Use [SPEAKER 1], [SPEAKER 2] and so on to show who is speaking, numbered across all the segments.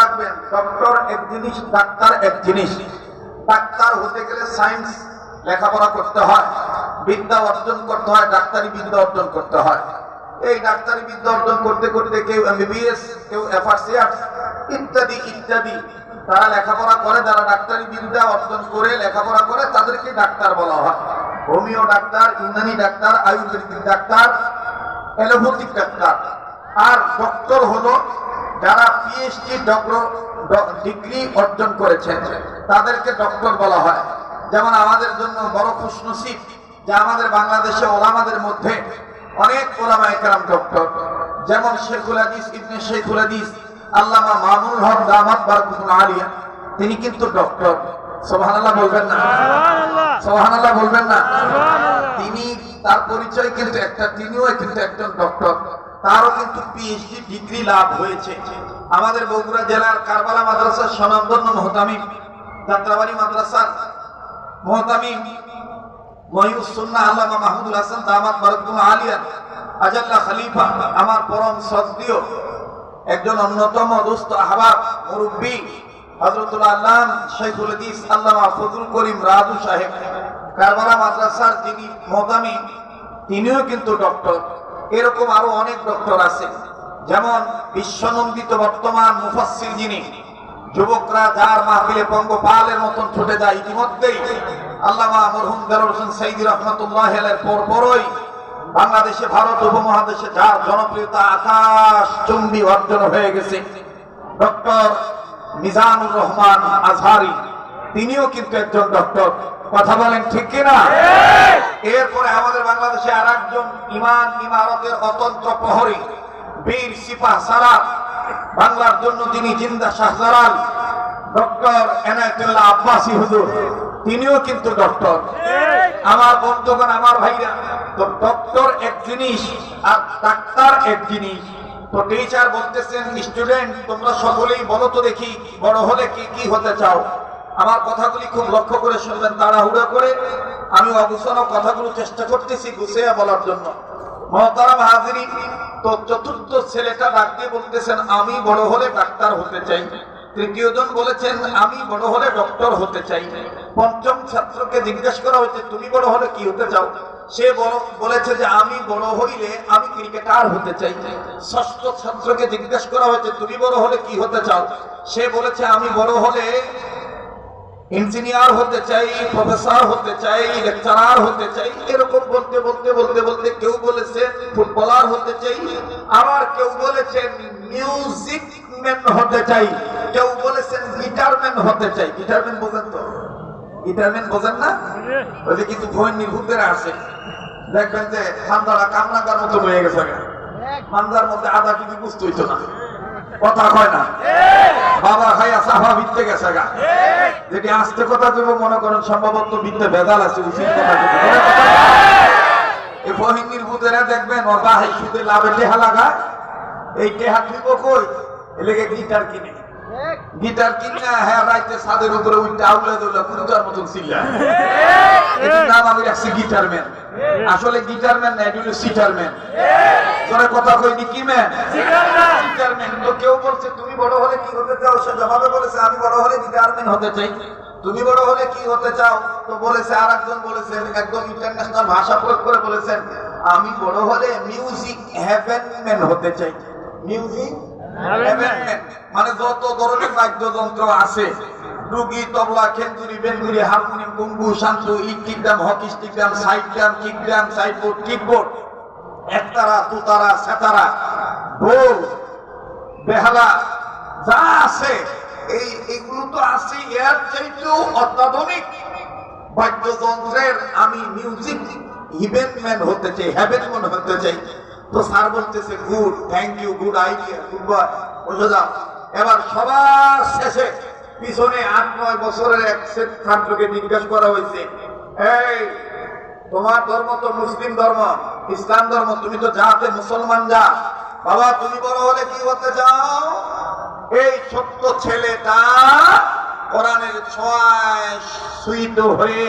[SPEAKER 1] রাখবেন ডক্টর এক জিনিস, ডাক্তার এক জিনিস। ডাক্তার হতে গেলে সায়েন্স লেখাপড়া করতে হয়, বিদ্যা অর্জন করতে হয়, ডাক্তারি বিদ্যা অর্জন করতে হয়। এই ডাক্তারি বিদ্যা অর্জন করতে করতে কেউ এমবিবিএস কেউ এফআরসিআর ইত্যাদি ইত্যাদি। তারা লেখাপড়া করে, যারা ডাক্তারি বিদ্যা অর্জন করে, লেখাপড়া করে, তাদেরকে ডাক্তার বলা হয়। হোমিও ডাক্তার ইউনানি ডাক্তার, আয়ুর্বেদিক ডাক্তার, অ্যালোপ্যাথিক ডাক্তার। আর ডক্টর হলো যারা পিএইচডি ডিগ্রি অর্জন করেছেন তাদেরকে ডক্টর বলা হয়। যেমন আমাদের জন্য বড় খুশনসিব যে আমাদের বাংলাদেশে ওলামাদের মধ্যে অনেক ওলামা একরাম ডক্টর যেমন শেখুল হাদিস ইবনে শেখুল হাদিস আল্লামা মামুল হক দামাত বারকুতুল আলিয়া তিনি কিন্তু ডক্টর সোহানাল্লাহ বলবেন না। সোহানাল্লাহ বলবেন না। তিনি তার পরিচয় কিন্তু একটা তিনিও কিন্তু একজন ডক্টর তারও কিন্তু পিএইচডি ডিগ্রি লাভ হয়েছে। আমাদের বগুড়া জেলার কারবালা মাদ্রাসার স্বনামধন্য মহতামিম, যাত্রাবাড়ি মাদ্রাসার মহতামিম হাসান আমার পরম একজন অন্যতম করিম সাহেব। কারবালা মাদ্রাসার যিনি মহতামি তিনিও কিন্তু ডক্টর। এরকম আরও অনেক ডক্টর আছে। যেমন বিশ্বনন্দিত বর্তমান মুফাসসির যিনি, যুবকরা যার মাহফিলে পঙ্গপালের মতন ছুটে যায় ইতিমধ্যেই। আল্লামা মরহুম দেলোর হোসেন সাইদি রহমতুল্লাহ এর পর পরই বাংলাদেশে, ভারত উপমহাদেশে যার জনপ্রিয়তা আকাশ চুম্বি অর্জন হয়ে গেছে। ডক্টর মিজানুর রহমান আজহারি, তিনিও কিন্তু একজন ডক্টর। কথা বলেন ঠিক কিনা? এরপরে আমাদের বাংলাদেশে আর একজন ইমান ইমারতের অতন্ত্র প্রহরী, বীর সিপাহ সারার বাংলার জন্য যিনি জিন্দা শাহজালাল, ডক্টর এনায়তুল্লাহ আব্বাসী হুজুর। তিনিও কিন্তু ডক্টর। আমার বন্ধুগণ, আমার ভাইরা, তো ডক্টর এক জিনিস আর ডাক্তার এক জিনিস। তো টিচার বলতেছেন, স্টুডেন্ট, তোমরা সকলেই বলো তো দেখি, বড় হলে কি কি হতে চাও? আমার কথাগুলি খুব লক্ষ্য করে শুনবেন, তাড়াহুড়ো করে আমি অগুছানো কথাগুলো চেষ্টা করতেছি গুছিয়ে বলার জন্য। মহতারাম হাজিরি, তো চতুর্থ ছেলেটা ডাক দিয়ে বলতেছেন, আমি বড় হলে ডাক্তার হতে চাই। তৃতীয় জন বলেছেন, আমি বড় হলে ডক্টর হতে চাই। পঞ্চম ছাত্রকে জিজ্ঞেস করা হয়েছে, তুমি বড় হলে কি হতে চাও? সে বলেছে যে, আমি বড় হইলে আমি ক্রিকেটার হতে চাই। ষষ্ঠ ছাত্রকে জিজ্ঞেস করা হয়েছে, তুমি বড় হলে কি হতে চাও? সে বলেছে, আমি বড় হলে ইঞ্জিনিয়ার হতে চাই, প্রফেসর হতে চাই, লেকচারার হতে চাই, এরকম বলতে বলতে বলতে বলতে কেউ বলেছে ফুটবলার হতে চাই, আবার কেউ বলেছেন মিউজিক ম্যান হতে চাই, কেউ বলেছেন গিটারম্যান হতে চাই। গিটারম্যান বোঝেন তো? গিটারম্যান বোঝেন না? ওই কিছু ভয় নির্ভুতেরা আছে দেখবেন যে মান্দারা কামনাকার মতো হয়ে গেছে মান্দার মধ্যে আধা কিছু বুঝতে হইতো না। কথা কয় না। বাবা খাইয়া সাফা ভিত্তে গেছে গা। যেটি আস্তে কথা দেব, মনে করেন সম্ভবত বিদ্যে ভেজাল আছে, উচিত কথা। এই বহিনীর বুধেরা দেখবেন ওর বাহে সুদে লাভে টেহা লাগায় এই টেহা ঠিক কই? এলেগে গিটার কিনে। গিটার কিনা হ্যাঁ রাইতে ছাদের উপরে উঠতে আউলে দৌলা কুরুতার মতন চিল্লা। এটির নাম আমি রাখছি গিটার ম্যান আসলে গিটার ম্যান না, এটি হলো সিটার ম্যান তোরা কথা কইনি কি ম্যান তো কেউ বলছে তুমি বড় হলে কি হতে চাও? সে জবাবে বলেছে আমি বড় হলে গিটার ম্যান হতে চাই। তুমি বড় হলে কি হতে চাও? তো বলেছে আর একজন বলেছেন একদম ইন্টারন্যাশনাল ভাষা প্রয়োগ করে বলেছেন আমি বড় হলে মিউজিক হ্যাভেন হতে চাই। মিউজিক মানে যত ধরনের বাদ্যযন্ত্র আছে ডুগি তবলা খেন্দুরি বেন্দুরি হারমোনিয়াম কুম্বু Shantu electric drum hockey stick drum side drum kick drum side board kickboard একতারা, দুতারা, সেতারা, ঢোল, বেহালা, যা আছে, এই এগুলো তো আছে, এর চাইতেও অত্যাধুনিক। বাদ্যযন্ত্রের আমি মিউজিক ইভেন্টম্যান হতে চাই হতে চাই। তো স্যার বলতেছে good thank you good idea good boy বুঝে যাও। এবার সবার শেষে পিছনে আট, নয় বছরের এক ছাত্রকে জিজ্ঞেস করা হয়েছে, এই, তোমার ধর্ম তো মুসলিম ধর্ম? ইসলাম ধর্ম, তুমি তো যাতে মুসলমান যা। বাবা, তুমি বড় হলে কি হতে চাও? এই ছোট্ট ছেলেটা কোরআনের ছোঁয়ায় সুইত হয়ে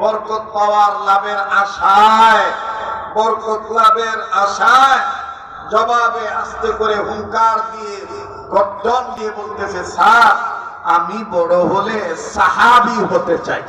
[SPEAKER 1] বরকত পাওয়ার লাভের আশায়, বরকত লাভের আশায় জবাবে আস্তে করে হুঙ্কার দিয়ে গর্ত ডন দিয়ে বলতেছে, স্যার, আমি বড় হলে সাহাবি হতে চাই।